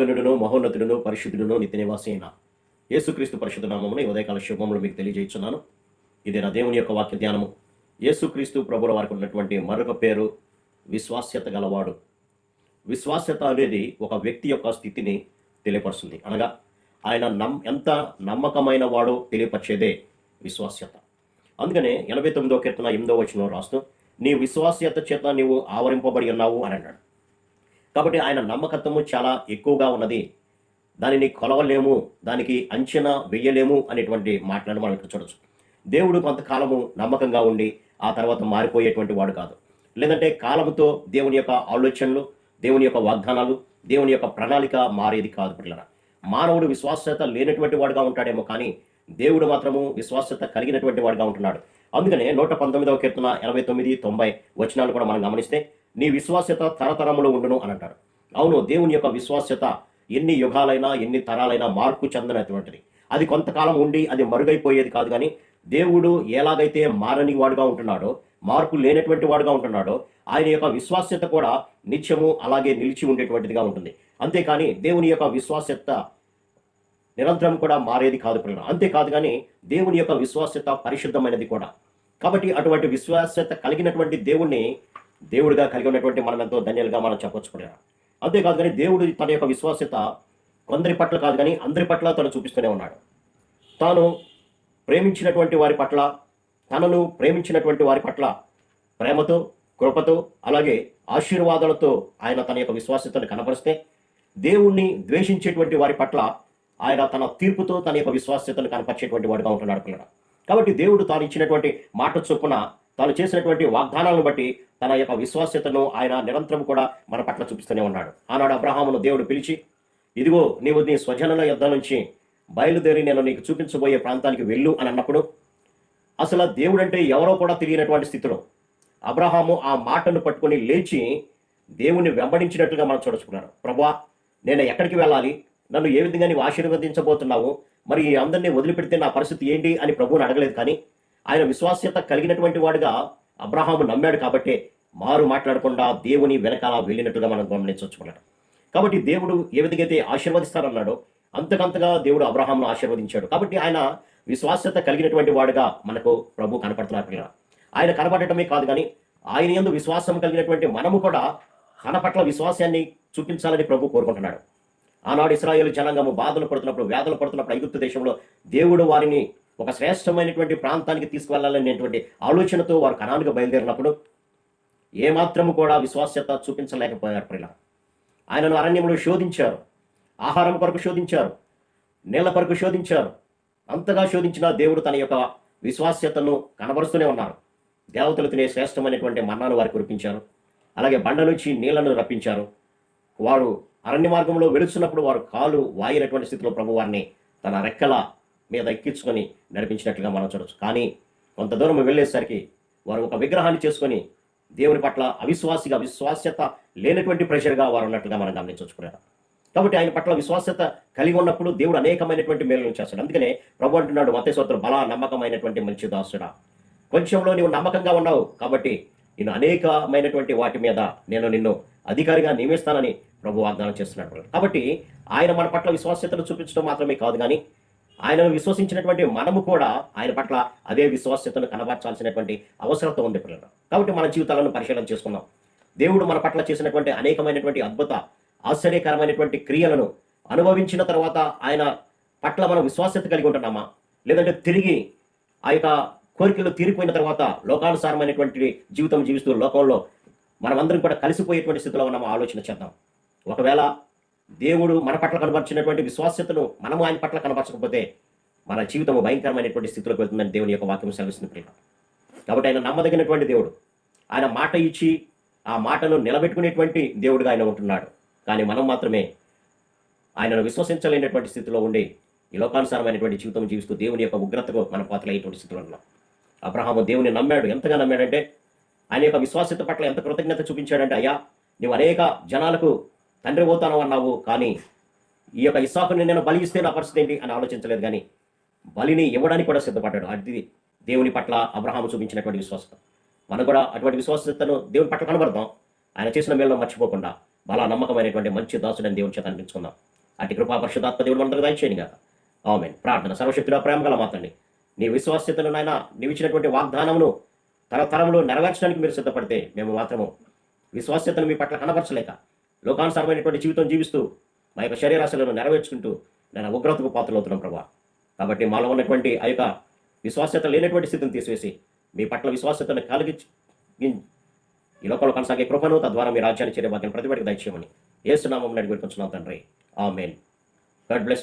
మహాగణుడును మహోన్నతుడును పరిశుద్ధుడును నిత్య నివాసి అయిన యేసుక్రీస్తు పరిశుద్ధ నామమును ఉదయకాల శుభములు మీకు తెలియజేస్తున్నాను ఇది నా దేవుని యొక్క వాక్య ధ్యానము. యేసుక్రీస్తు ప్రభుల వారికి ఉన్నటువంటి మరొక పేరు విశ్వాస్యత గలవాడు. విశ్వాస్యత అనేది ఒక వ్యక్తి యొక్క స్థితిని తెలియపరుస్తుంది. అనగా ఆయన నమ్ ఎంత నమ్మకమైన వాడో తెలియపరిచేదే విశ్వాస్యత. అందుకనే ఎనభై తొమ్మిదో కీర్తన ఎనిమిదో వచ్చిన రాస్తూ నీ విశ్వాస్యత చేత నీవు ఆవరింపబడి ఉన్నావు అని అన్నాడు. కాబట్టి ఆయన నమ్మకత్వము చాలా ఎక్కువగా ఉన్నది. దానిని కొలవలేము దానికి అంచనా వెయ్యలేము అనేటువంటి మాటలను మనం ఇక్కడ చూడొచ్చు. దేవుడు కొంతకాలము నమ్మకంగా ఉండి ఆ తర్వాత మారిపోయేటువంటి వాడు కాదు. లేదంటే కాలముతో దేవుని యొక్క ఆలోచనలు దేవుని యొక్క వాగ్దానాలు దేవుని యొక్క ప్రణాళిక మారేది కాదు పిల్లల మానవుడు విశ్వాసత లేనటువంటి వాడుగా ఉంటాడేమో కానీ దేవుడు మాత్రము విశ్వాసత కలిగినటువంటి వాడుగా ఉంటున్నాడు. అందుకనే నూట పంతొమ్మిదవ కీర్తన ఎనభై తొమ్మిది తొంభై వచనాలు కూడా మనం గమనిస్తే నీ విశ్వాస్యత తరతరములు ఉండును అని అంటారు. అవును దేవుని యొక్క విశ్వాస్యత ఎన్ని యుగాలైనా ఎన్ని తరాలైనా మార్పు చెందనటువంటిది. అది కొంతకాలం ఉండి అది మరుగైపోయేది కాదు కానీ దేవుడు ఎలాగైతే మారని వాడుగా ఉంటున్నాడో మార్పు లేనటువంటి వాడుగా ఉంటున్నాడో ఆయన యొక్క విశ్వాస్యత కూడా నిత్యము అలాగే నిలిచి ఉండేటువంటిదిగా ఉంటుంది. అంతేకాని దేవుని యొక్క విశ్వాస్యత నిరంతరం కూడా మారేది కాదు పిల్లలు. అంతేకాదు కానీ దేవుని యొక్క విశ్వాస్యత పరిశుద్ధమైనది కూడా. కాబట్టి అటువంటి విశ్వాస్యత కలిగినటువంటి దేవుణ్ణి దేవుడిగా కలిగి ఉన్నటువంటి మనం ఎంతో ధన్యులుగా మనం చెప్పొచ్చు పిల్లలు అంతేకాదు కానీ దేవుడు తన యొక్క విశ్వాస్యత కొందరి పట్ల కాదు కానీ అందరి పట్ల తను చూపిస్తూనే ఉన్నాడు. తాను ప్రేమించినటువంటి వారి పట్ల తనను ప్రేమించినటువంటి వారి పట్ల ప్రేమతో కృపతో అలాగే ఆశీర్వాదాలతో ఆయన తన యొక్క విశ్వాసతను కనపరిస్తే దేవుణ్ణి ద్వేషించేటువంటి వారి పట్ల ఆయన తన తీర్పుతో తన యొక్క విశ్వాస్యతను కనపరిచేటువంటి వాడుగా ఉంటున్నాడు పిల్లడు. కాబట్టి దేవుడు తాను ఇచ్చినటువంటి మాట చొప్పున తాను చేసినటువంటి వాగ్దానాలను బట్టి తన యొక్క విశ్వాస్యతను ఆయన నిరంతరం కూడా మన పట్ల చూపిస్తూనే ఉన్నాడు. ఆనాడు అబ్రహామును దేవుడు పిలిచి ఇదిగో నీవు నీ స్వజనుల యుద్ధ నుంచి బయలుదేరి నేను నీకు చూపించబోయే ప్రాంతానికి వెళ్ళు అని అన్నప్పుడు అసలు దేవుడు అంటే ఎవరో కూడా తెలియనటువంటి స్థితిలో అబ్రహాము ఆ మాటను పట్టుకొని లేచి దేవుణ్ణి వెంబడించినట్లుగా మనం చూడచుకున్నాడు ప్రభా నేను ఎక్కడికి వెళ్ళాలి? నన్ను ఏ విధంగా నీవు ఆశీర్వదించబోతున్నావు? మరి ఈ అందరినీ వదిలిపెడితే నా పరిస్థితి ఏంటి? అని ప్రభువుని అడగలేదు కానీ ఆయన విశ్వాస్యత కలిగినటువంటి వాడుగా అబ్రహాము నమ్మాడు కాబట్టి మారు మాట్లాడకుండా దేవుని వెనకాల వెళ్ళినట్టుగా మనం గమనించవచ్చుకున్నాడు కాబట్టి దేవుడు ఏ విధంగా అయితే ఆశీర్వదిస్తారన్నాడో అంతకంతగా దేవుడు అబ్రహాంను ఆశీర్వదించాడు. కాబట్టి ఆయన విశ్వాస్యత కలిగినటువంటి వాడుగా మనకు ప్రభు కనపడుతున్నారు ఆయన కనపడటమే కాదు కానీ ఆయన ఎందు విశ్వాసం కలిగినటువంటి మనము కూడా తన పట్ల విశ్వాసాన్ని చూపించాలని ప్రభు కోరుకుంటున్నాడు. ఆనాడు ఇస్రాయేల్ జనాంగము బాధలు పడుతున్నప్పుడు వ్యాధులు పడుతున్నప్పుడు ఐగుప్తు దేశంలో దేవుడు వారిని ఒక శ్రేష్టమైనటువంటి ప్రాంతానికి తీసుకువెళ్ళాలనేటువంటి ఆలోచనతో వారు కణానికి బయలుదేరినప్పుడు ఏమాత్రము కూడా విశ్వాస్యత చూపించలేకపోయారు ప్రిల ఆయనను అరణ్యంలో శోధించారు. ఆహారం కొరకు శోధించారు. నీళ్ళ కొరకు శోధించారు. అంతగా శోధించిన దేవుడు తన యొక్క విశ్వాస్యతను కనబరుస్తూనే ఉన్నారు. దేవతలు తినే శ్రేష్టమైనటువంటి మన్నాను వారికి కురిపించారు. అలాగే బండ నుంచి నీళ్ళను రప్పించారు. వారు అరణ్య మార్గంలో వెలుస్తున్నప్పుడు వారు కాలు వాయినటువంటి స్థితిలో ప్రభు వారిని తన రెక్కల మీద ఎక్కించుకొని నడిపించినట్లుగా మనం చూడవచ్చు కానీ కొంత దూరం వెళ్ళేసరికి వారు ఒక విగ్రహాన్ని చేసుకొని దేవుని పట్ల అవిశ్వాసిగా విశ్వాస్యత లేనటువంటి ప్రెషర్గా వారు ఉన్నట్లుగా మనం గమనించుకున్నారు కాబట్టి ఆయన పట్ల విశ్వాస్యత కలిగి ఉన్నప్పుడు దేవుడు అనేకమైనటువంటి మేలు చేస్తాడు. అందుకనే ప్రభు అంటున్నాడు మతేశ్వరుడు బలా నమ్మకమైనటువంటి మంచి దాసుడా కొంచెంలో నీవు నమ్మకంగా ఉన్నావు కాబట్టి నేను అనేకమైనటువంటి వాటి మీద నేను నిన్ను అధికారిగా నియమిస్తానని ప్రభు వాగ్దానం చేస్తున్నాడు. కాబట్టి ఆయన మన పట్ల విశ్వాస్యతను చూపించడం మాత్రమే కాదు కానీ ఆయనను విశ్వసించినటువంటి మనము కూడా ఆయన పట్ల అదే విశ్వాస్యతను కనబర్చాల్సినటువంటి అవసరత ఉంది పిల్లలు. కాబట్టి మన జీవితాలను పరిశీలన చేసుకుందాం. దేవుడు మన పట్ల చేసినటువంటి అనేకమైనటువంటి అద్భుత ఆశ్చర్యకరమైనటువంటి క్రియలను అనుభవించిన తర్వాత ఆయన పట్ల మనం విశ్వాస్యత కలిగి ఉంటున్నామా? లేదంటే తిరిగి ఆ యొక్క కోరికలు తీరిపోయిన తర్వాత లోకానుసారమైనటువంటి జీవితం జీవిస్తూ లోకంలో మనమందరం కూడా కలిసిపోయేటువంటి స్థితిలో ఉన్నామా? ఆలోచన చేద్దాం. ఒకవేళ దేవుడు మన పట్ల కనబరిచినటువంటి విశ్వాస్యతను మనము ఆయన పట్ల కనబరచకపోతే మన జీవితం భయంకరమైనటువంటి స్థితిలోకి వెళ్తుందని దేవుని యొక్క వాక్యం సెలవిస్తుంది ప్రియ కాబట్టి ఆయన నమ్మదగినటువంటి దేవుడు. ఆయన మాట ఇచ్చి ఆ మాటను నిలబెట్టుకునేటువంటి దేవుడుగా ఆయన ఉంటున్నాడు. కానీ మనం మాత్రమే ఆయనను విశ్వసించలేనటువంటి స్థితిలో ఉండి ఈ లోకానుసారమైనటువంటి జీవితం జీవిస్తూ దేవుని యొక్క ఉగ్రతకు మన పాత్రలయ్యేటువంటి స్థితిలో ఉన్నాం. అబ్రహాము దేవుని నమ్మాడు. ఎంతగా నమ్మాడంటే ఆయన యొక్క విశ్వాసిత పట్ల ఎంత కృతజ్ఞత చూపించాడంటే అయ్యా నువ్వు అనేక జనాలకు తండ్రి పోతాను అన్నావు? కానీ ఈ యొక్క ఇస్సాకుని నేను బలి ఇస్తే నా పరిస్థితి ఏంటి అని ఆలోచించలేదు కానీ బలిని ఇవ్వడానికి కూడా సిద్ధపడ్డాడు. అది దేవుని పట్ల అబ్రహాము చూపించినటువంటి విశ్వాసత. మనం కూడా అటువంటి విశ్వాసతను దేవుని పట్ల కనబడదాం. ఆయన చేసిన మేలను మర్చిపోకుండా బలా నమ్మకమైనటువంటి మంచి దాసుడని దేవుని చేత అనిపించుకుందాం. అటు కృపా పరిశుధాత్మ దేవుడు మనందరూ దయచేయండి కదా ఆమెన్. ప్రార్థన సర్వశక్తిలో ప్రేమగల మాతండి. నీ విశ్వాస్యతను నాయన నీవిచ్చినటువంటి వాగ్దానమును తరతరములు నెరవేర్చడానికి మీరు సిద్ధపడితే మేము మాత్రము విశ్వాస్యతను మీ పట్ల కనపరచలేక లోకానుసారమైనటువంటి జీవితం జీవిస్తూ మా యొక్క శరీరాశలను నెరవేర్చుకుంటూ నేను ఉగ్రతకు పాత్రలవుతున్నాం ప్రభా. కాబట్టి మాలో ఉన్నటువంటి ఆ యొక్క విశ్వాస్యత లేనటువంటి స్థితిని తీసివేసి మీ పట్ల విశ్వాస్యతను కలిగి ఈ లోకంలో కొనసాగే కృపను తద్వారా మీ రాజ్యాన్ని చేరే బాధ్యత ప్రతిపడికి దయచేయమని ఏసునామం నడిపించున్నాం తండ్రి. ఆమెన్. God bless